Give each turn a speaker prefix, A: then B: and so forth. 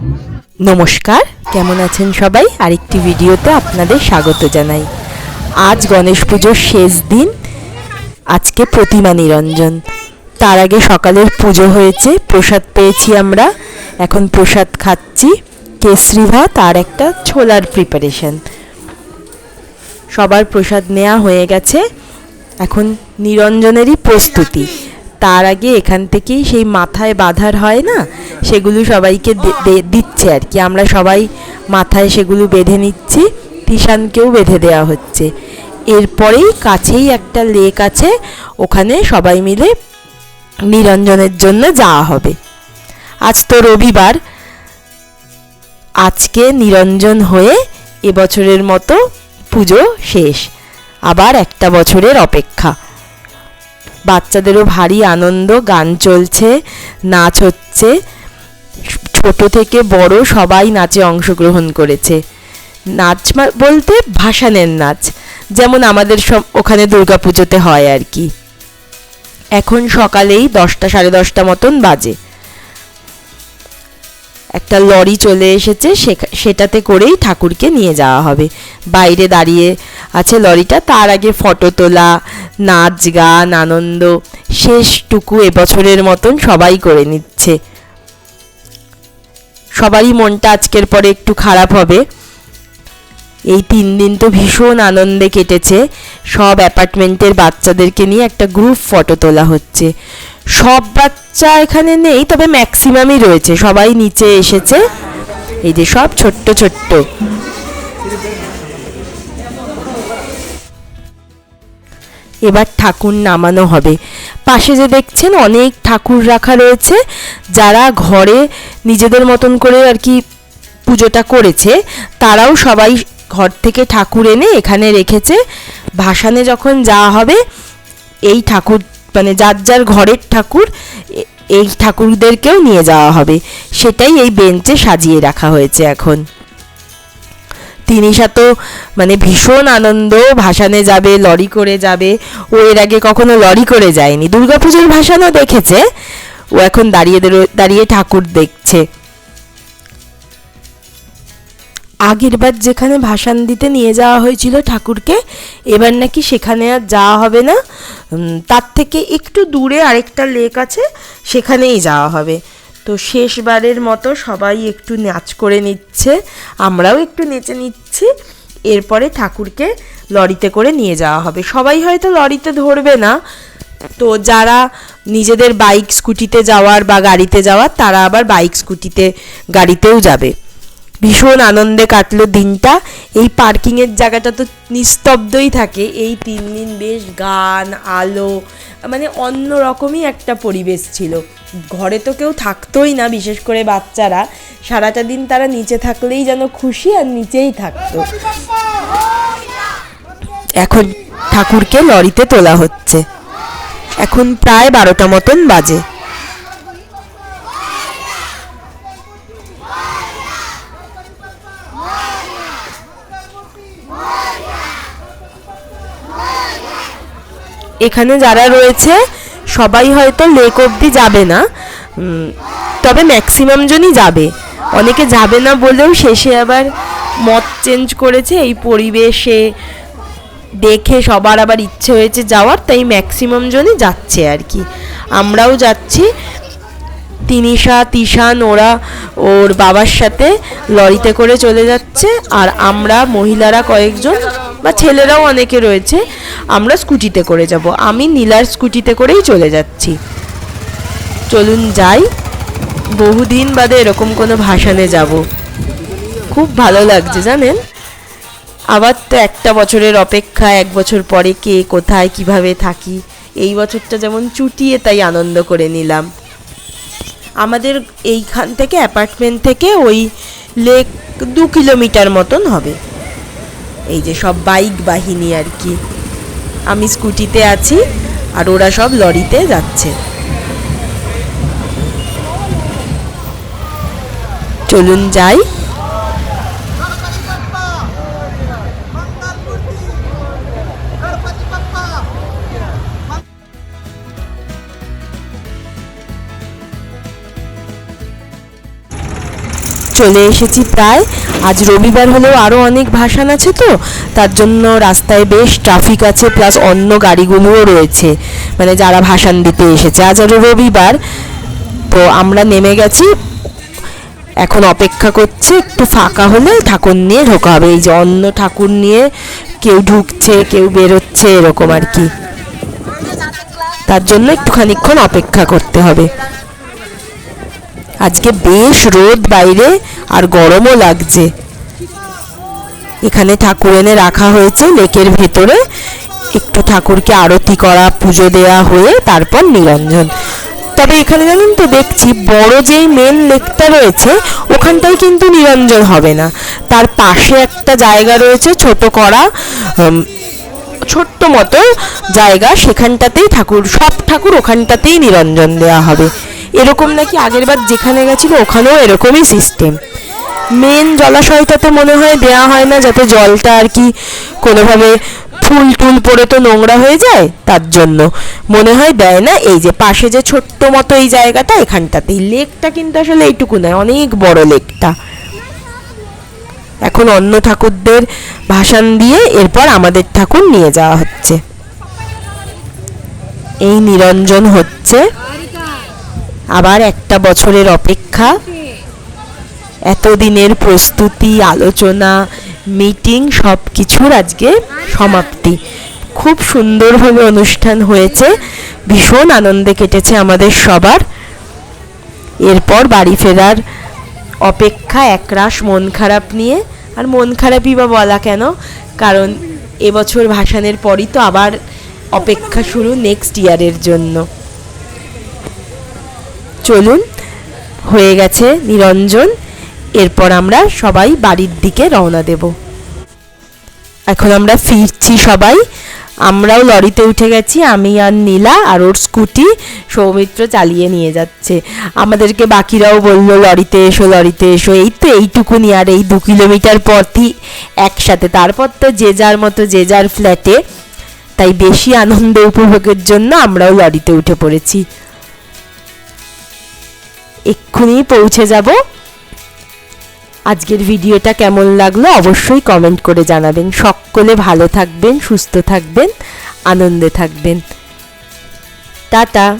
A: নমস্কার, কেমন আছেন সবাই? আরেকটি ভিডিওতে আপনাদের স্বাগত জানাই। আজ গণেশ পুজোর শেষ দিন, আজকে প্রতিমা নিরঞ্জন। তার আগে সকালের পুজো হয়েছে, প্রসাদ পেয়েছি আমরা। এখন প্রসাদ খাচ্ছি কেসরি ভাত আর একটা ছোলার প্রিপারেশন সবার প্রসাদ নেওয়া হয়ে গেছে। এখন নিরঞ্জনেরই প্রস্তুতি। তার আগে এখান থেকেই সেই মাথায় বাঁধার হয় না? সেগুলো সবাইকে দিচ্ছে আর কি। আমরা সবাই মাথায় সেগুলো বেঁধে নিচ্ছি, তিশানকেও বেঁধে দেওয়া হচ্ছে। এরপরেই কাছেই একটা লেক আছে, ওখানে সবাই মিলে নিরঞ্জনের জন্য যাওয়া হবে। আজ তো রবিবার। আজকে নিরঞ্জন হয়ে এবছরের মতো পুজো শেষ। আবার একটা বছরের অপেক্ষা। বাচ্চাদেরও ভারী আনন্দ, গান চলছে, নাচ হচ্ছে। ছোট থেকে বড় সবাই নাচে অংশগ্রহণ করেছে। নাচ বলতে ভাসানের নাচ, যেমন আমাদের সব ওখানে দুর্গাপুজোতে হয় আর কি। এখন সকালেই দশটা সাড়ে দশটা মতন বাজে। একটা লরি চলে এসেছে সেটাতে করেই ঠাকুরকে নিয়ে যাওয়া হবে। বাইরে দাঁড়িয়ে আছে লরিটা, তার আগে ফটো তোলা, নাচ গান, আনন্দ, শেষটুকু এবছরের মতন সবাই করে নিচ্ছে। সবারই মনটা আজকের পরে একটু খারাপ হবে। এই তিন দিন তো ভীষণ আনন্দে কেটেছে। সব অ্যাপার্টমেন্টের বাচ্চাদেরকে নিয়ে একটা গ্রুপ ফটো তোলা হচ্ছে। সব বাচ্চা এখানে নেই, তবে ম্যাক্সিমামই রয়েছে। সবাই নিচে এসেছে। এই যে সব ছোট্ট ছোট্ট। এবার ঠাকুর নামানো হবে। পাশে যে দেখছেন, অনেক ঠাকুর রাখা রয়েছে। যারা ঘরে নিজেদের মতন করে আর কি পুজোটা করেছে, তারাও সবাই ঘর থেকে ঠাকুর এনে এখানে রেখেছে। ভাসানে যখন যাওয়া হবে, এই ঠাকুর মানে যার যার ঘরের ঠাকুর এই ঠাকুরদেরকেও নিয়ে যাওয়া হবে। সেটাই এই বেঞ্চে সাজিয়ে রাখা হয়েছে এখন। তিনিশা তো মানে ভীষণ আনন্দ, ভাসানে যাবে, লরি করে যাবে। ও এর আগে কখনো লরি করে যায়নি। দুর্গাপুজোর ভাসানও দেখেছে। ও এখন দাঁড়িয়ে- দাঁড়িয়ে ঠাকুর দেখছে। আগেরবার যেখানে ভাসান দিতে নিয়ে যাওয়া হয়েছিল ঠাকুরকে, এবার নাকি সেখানে আর যাওয়া হবে না। তার থেকে একটু দূরে আরেকটা লেক আছে, সেখানেই যাওয়া হবে। তো শেষবারের মতো সবাই একটু নাচ করে নিচ্ছে, আমরাও একটু নেচে নিচ্ছি। এরপরে ঠাকুরকে লরিতে করে নিয়ে যাওয়া হবে। সবাই হয়তো লরিতে ধরবে না। তো যারা নিজেদের বাইক স্কুটিতে যাওয়ার বা গাড়িতে যাওয়ার, তারা আবার বাইক স্কুটিতে, গাড়িতেও যাবে। ভীষণ আনন্দে কাটলো দিনটা। এই পার্কিংয়ের জায়গাটা তো নিস্তব্ধই থাকে। এই তিন দিন বেশ গান, আলো মানে অন্য রকমই একটা পরিবেশ ছিল। ঘরে তো কেউ থাকতোই না, বিশেষ করে বাচ্চারা। সারাটা দিন তারা নিচে থাকলেই যেন খুশি আর নিচেই থাকতো। এখন ঠাকুরকে লরিতে তোলা হচ্ছে। এখন প্রায় বারোটা মতন বাজে। এখানে যারা রয়েছে, সবাই হয়তো লেক অবধি যাবে না। তবে ম্যাক্সিমাম জনই যাবে। অনেকে যাবে না বলেও শেষে আবার মত চেঞ্জ করেছে, এই পরিবেশে দেখে সবার আবার ইচ্ছে হয়েছে যাওয়ার, তাই ম্যাক্সিমাম জনই যাচ্ছে আর কি। আমরাও যাচ্ছি। তিনিশা তিশান ওরা ওর বাবার সাথে লরিতে করে চলে যাচ্ছে, আর আমরা মহিলারা কয়েকজন বা ছেলেরাও অনেকে রয়েছে, আমরা স্কুটিতে করে যাব। আমি নীলার স্কুটিতে করেই চলে যাচ্ছি। চলুন যাই। বহুদিন বাদে এরকম কোনো ভাসানে যাব। খুব ভালো লাগছে, জানেন? আবার তো একটা বছরের অপেক্ষা, এক বছর পরে কে কোথায়, কীভাবে থাকি। এই বছরটা যেমন চুটিয়ে তাই আনন্দ করে নিলাম। আমাদের এইখান থেকে, অ্যাপার্টমেন্ট থেকে ওই লেক দু কিলোমিটার মতন হবে। এই যে সব বাইক বাহিনী আর কি। আমি স্কুটিতে আছি আর ওরা সব লরিতে যাচ্ছে। চলুন যাই। চলে এসেছি প্রায়। আজ রবিবার হলেও আরও অনেক ভাসান আছে তো, তার জন্য রাস্তায় বেশ ট্রাফিক আছে প্লাস অন্য গাড়িগুলোও রয়েছে। মানে যারা ভাসান দিতে এসেছে, আজ আরও রবিবার। তো আমরা নেমে গেছি। এখন অপেক্ষা করছে, একটু ফাঁকা হলে ঠাকুর নিয়ে ঢোকা হবে। এই যে অন্য ঠাকুর নিয়ে কেউ ঢুকছে, কেউ বেরোচ্ছে, এরকম আর কি। তার জন্য একটু খানিকক্ষণ অপেক্ষা করতে হবে। আজকে বেশ রোদ বাইরে আর গরমও লাগছে। এখানে ঠাকুর এনে রাখা হয়েছে লেকের ভেতরে। একটু ঠাকুরকে আরতি করা, পুজো দেওয়া হয়ে তারপর নিরঞ্জন। তবে এখানে জানেন তো, দেখছি বড় যেই মেন লেকটা রয়েছে, ওখানটায় কিন্তু নিরঞ্জন হবে না। তার পাশে একটা জায়গা রয়েছে ছোট করা ছোট্ট মতো জায়গা সেখানটাতেই ঠাকুর, সব ঠাকুর ওখানটাতেই নিরঞ্জন দেওয়া হবে। এরকম নাকি আগের বার যেখানে গেছিল ওখানেও এরকমই সিস্টেম মেন জলাশয়টাতে মনে হয় দেয়া হয় না, যাতে জলটা আর কি কোনোভাবে ফুল টুল পড়ে তো নোংরা হয়ে যায়, তার জন্য। মনে হয় দেয় না, এই যে পাশে যে ছোট্ট মতো এই জায়গাটা, এখানটাতেই। লেকটা কিন্তু আসলে এইটুকু নয়, অনেক বড় লেকটা এখন অন্য ঠাকুরদের ভাসান দিয়ে এরপর আমাদের ঠাকুর নিয়ে যাওয়া হচ্ছে। এই নিরঞ্জন হচ্ছে আবার একটা বছরের অপেক্ষা। এতদিনের প্রস্তুতি, আলোচনা, মিটিং সব কিছুর আজকে সমাপ্তি। খুব সুন্দরভাবে অনুষ্ঠান হয়েছে, ভীষণ আনন্দে কেটেছে আমাদের সবার। এরপর বাড়ি ফেরার অপেক্ষা একরাশ মন খারাপ নিয়ে। আর মন খারাপই বা বলা কেন? কারণ এবছর ভাসানের পরই তো আবার অপেক্ষা শুরু নেক্সট ইয়ারের জন্য। চলুন, হয়ে গেছে নিরঞ্জন। এরপর আমরা সবাই বাড়ির দিকে রওনা দেব। এখন আমরা ফিরছি সবাই। আমরাও লরিতে উঠে গেছি, আমি আর নীলা আর ওর স্কুটি সৌমিত্র চালিয়ে নিয়ে যাচ্ছে। আমাদেরকে বাকিরাও বলল, লরিতে এসো লরিতে এসো। এই তো এইটুকুনি, আর এই দু কিলোমিটার পথই একসাথে। তারপর তো যে যার মতো, যে যার ফ্ল্যাটে। তাই বেশি আনন্দ উপভোগের জন্য আমরাও লরিতে উঠে পড়েছি। এক্ষুনি পৌঁছে যাব। আজকের ভিডিওটা কেমন লাগল অবশ্যই কমেন্ট করে জানাবেন। সকলে ভালো থাকবেন, সুস্থ থাকবেন, আনন্দে থাকবেন। টাটা।